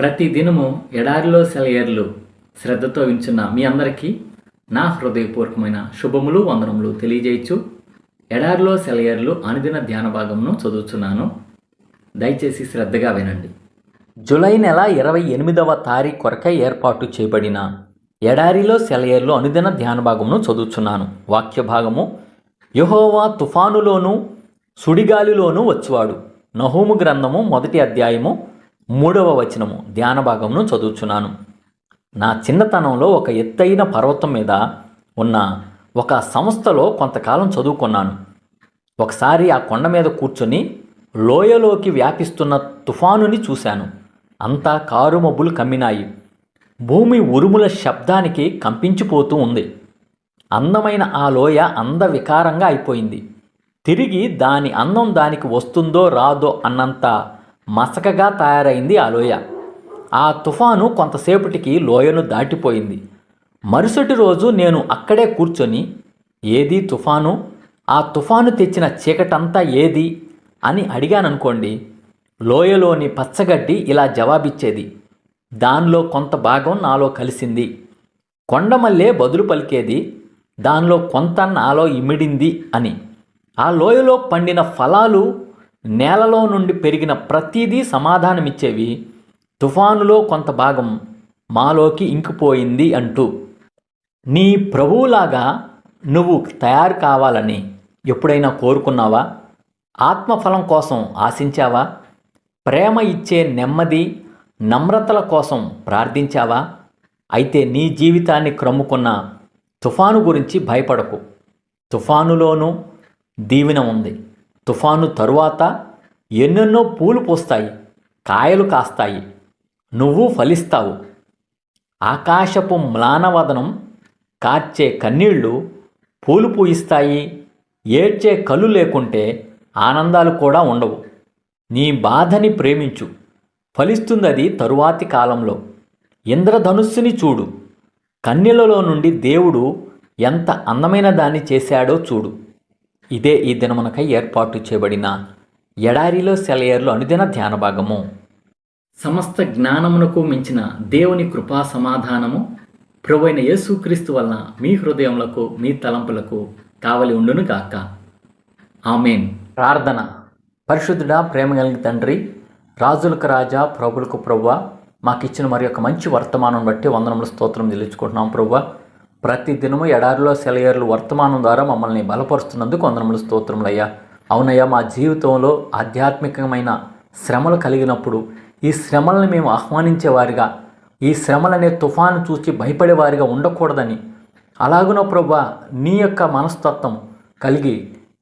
ప్రతి దినము ఎడారిలో సెలయర్లు శ్రద్ధతో వించున్న మీ అందరికీ నా హృదయపూర్వకమైన శుభములు వందనములు తెలియజేయచ్చు. ఎడారిలో సెలయర్లు అనుదిన ధ్యాన భాగమును చదువుతున్నాను దయచేసి శ్రద్ధగా వినండి. జూలై నెల ఇరవై ఎనిమిదవ తారీఖు కొరకై ఏర్పాటు చేయబడిన ఎడారిలో సెలయర్లు అనుదిన ధ్యాన భాగమును చదువుచున్నాను. వాక్య భాగము యహోవా తుఫానులోను సుడిగాలిలోనూ వచ్చువాడు. నహూము గ్రంథము మొదటి అధ్యాయము మూడవ వచనము ధ్యాన భాగమును చదువుచున్నాను. నా చిన్నతనంలో ఒక ఎత్తైన పర్వతం మీద ఉన్న ఒక సంస్థలో కొంతకాలం చదువుకున్నాను. ఒకసారి ఆ కొండ మీద కూర్చొని లోయలోకి వ్యాపిస్తున్న తుఫానుని చూశాను. అంతా కారు మబ్బులు కమ్మినాయి. భూమి ఉరుముల శబ్దానికి కంపించిపోతూ ఉంది. అందమైన ఆ లోయ అందవికారంగా అయిపోయింది. తిరిగి దాని అందం దానికి వస్తుందో రాదో అన్నంత మసకగా తయారైంది ఆ లోయ. ఆ తుఫాను కొంతసేపటికి లోయను దాటిపోయింది. మరుసటి రోజు నేను అక్కడే కూర్చొని ఏది తుఫాను? ఆ తుఫాను తెచ్చిన చీకటంతా ఏది? అని అడిగాననుకోండి లోయలోని పచ్చగడ్డి ఇలా జవాబిచ్చేది దానిలో కొంత భాగం నాలో కలిసింది. కొండమల్లే బదులు పలికేది దానిలో కొంత నాలో ఇమిడింది అని. ఆ లోయలో పండిన ఫలాలు నేలలో నుండి పెరిగిన ప్రతిదీ సమాధానమిచ్చేవి తుఫానులో కొంత భాగం మాలోకి ఇంకిపోయింది అంటూ. నీ ప్రభువులాగా నువ్వు తయారు కావాలని ఎప్పుడైనా కోరుకున్నావా? ఆత్మఫలం కోసం ఆశించావా? ప్రేమ ఇచ్చే నెమ్మది నమ్రతల కోసం ప్రార్థించావా? అయితే నీ జీవితాన్ని క్రమ్ముకున్న తుఫాను గురించి భయపడకు. తుఫానులోనూ దీవెన ఉంది. తుఫాను తరువాత ఎన్నెన్నో పూలు పూస్తాయి కాయలు కాస్తాయి నువ్వు ఫలిస్తావు. ఆకాశపు మ్లానవదనం కార్చే కన్నీళ్ళు పూలు పూయిస్తాయి ఏడ్చే కళ్ళు లేకుంటే ఆనందాలు కూడా ఉండవు. నీ బాధని ప్రేమించు. ఫలిస్తుందది తరువాతి కాలంలో. ఇంద్రధనుస్సుని చూడు. కన్నెలలో నుండి దేవుడు ఎంత అందమైన దాన్ని చేశాడో చూడు. ఇదే ఈ దినమునకై ఏర్పాటు చేయబడిన ఎడారిలో సెలయర్లో అనుదిన ధ్యాన భాగము. సమస్త జ్ఞానమునకు మించిన దేవుని కృపా సమాధానము ప్రభువైన యేసుక్రీస్తు వలన మీ హృదయములకు మీ తలంపులకు కావలి ఉండును గాక. ఆమెన్. ప్రార్థన. పరిశుద్ధుడా ప్రేమ కలిగిన తండ్రి రాజులకు రాజా ప్రభులకు ప్రవ్వ మాకిచ్చిన మరి యొక్క మంచి వర్తమానం బట్టి వందనములు స్తోత్రం చెల్లించుకుంటున్నాం ప్రవ్వ. ప్రతి దినము ఎడారిలో సెలయర్లు వర్తమానం ద్వారా మమ్మల్ని బలపరుస్తున్నందుకు వందనములు స్తోత్రములయ్యా. అవునయ్యా మా జీవితంలో ఆధ్యాత్మికమైన శ్రమలు కలిగినప్పుడు ఈ శ్రమలను మేము ఆహ్వానించేవారిగా ఈ శ్రమలనే తుఫాను చూసి భయపడేవారిగా ఉండకూడదని. అలాగున ప్రభా నీ యొక్క మనస్తత్వం కలిగి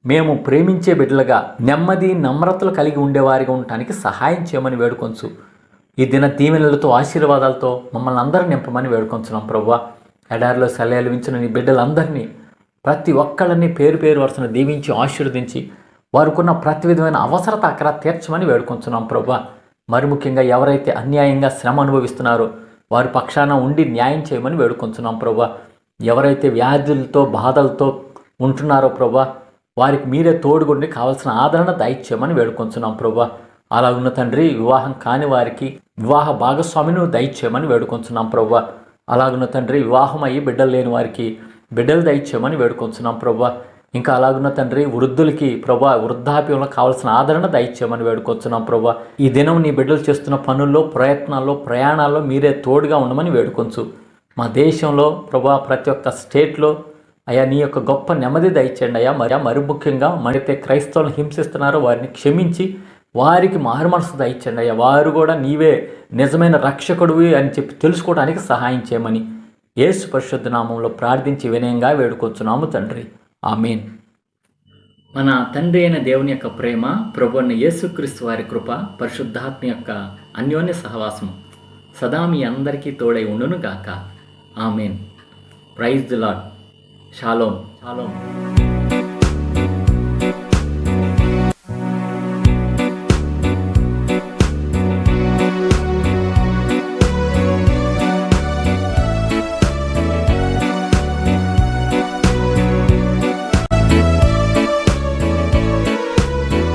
మేము ప్రేమించే బిడ్డలుగా నెమ్మది నమ్రతలు కలిగి ఉండేవారిగా ఉండటానికి సహాయం చేయమని వేడుకొంచు. ఈ దిన దీవెనలతో ఆశీర్వాదాలతో మమ్మల్ని అందరూ నింపమని వేడుకొంచున్నాం ప్రభా. ఎడారిలో సెలయాలు వించిన నీ బిడ్డలందరినీ ప్రతి ఒక్కళ్ళని పేరు పేరు వరుసన దీవించి ఆశీర్వదించి వారికున్న ప్రతి విధమైన అవసరత అక్కడ తీర్చమని వేడుకొంచున్నాం ప్రభా. మరి ముఖ్యంగా ఎవరైతే అన్యాయంగా శ్రమ అనుభవిస్తున్నారో వారి పక్షాన ఉండి న్యాయం చేయమని వేడుకొంచున్నాం ప్రభా. ఎవరైతే వ్యాధులతో బాధలతో ఉంటున్నారో ప్రభా వారికి మీరే తోడుగుండి కావాల్సిన ఆదరణ దయచేయమని వేడుకొంచున్నాం ప్రభా. అలా ఉన్న తండ్రి వివాహం కాని వారికి వివాహ భాగస్వామిని దయచేయమని వేడుకొంచున్నాం ప్రభా. అలాగున్న తండ్రి వివాహం అయ్యి బిడ్డలు లేని వారికి బిడ్డలు దయచేయమని వేడుకొంచున్నాం ప్రభా. ఇంకా అలాగున్న తండ్రి వృద్ధులకి ప్రభా వృద్ధాప్యంలో కావాల్సిన ఆదరణ దయచేయమని వేడుకొచ్చున్నాం ప్రభా. ఈ దినం నీ బిడ్డలు చేస్తున్న పనుల్లో ప్రయత్నాల్లో ప్రయాణాల్లో మీరే తోడుగా ఉండమని వేడుకొంచు. మా దేశంలో ప్రభా ప్రతి ఒక్క స్టేట్లో అయ్యా నీ యొక్క గొప్ప నెమ్మది దయచేయండి అయ్యా. మరి మరి ముఖ్యంగా మరైతే క్రైస్తవులను హింసిస్తున్నారో వారిని క్షమించి వారికి మారు మనసు దయచండి అయ్యా. వారు కూడా నీవే నిజమైన రక్షకుడివి అని చెప్పి తెలుసుకోవడానికి సహాయం చేయమని యేసు పరిశుద్ధ నామంలో ప్రార్థించి వినయంగా వేడుకొచ్చున్నాము తండ్రి. ఆమెన్. మన తండ్రి అయిన దేవుని యొక్క ప్రేమ ప్రభు అయిన యేసుక్రీస్తు వారి కృప పరిశుద్ధాత్మ యొక్క అన్యోన్య సహవాసం సదా మీ అందరికీ తోడై ఉండును గాక amen. Praise the Lord shalom shalom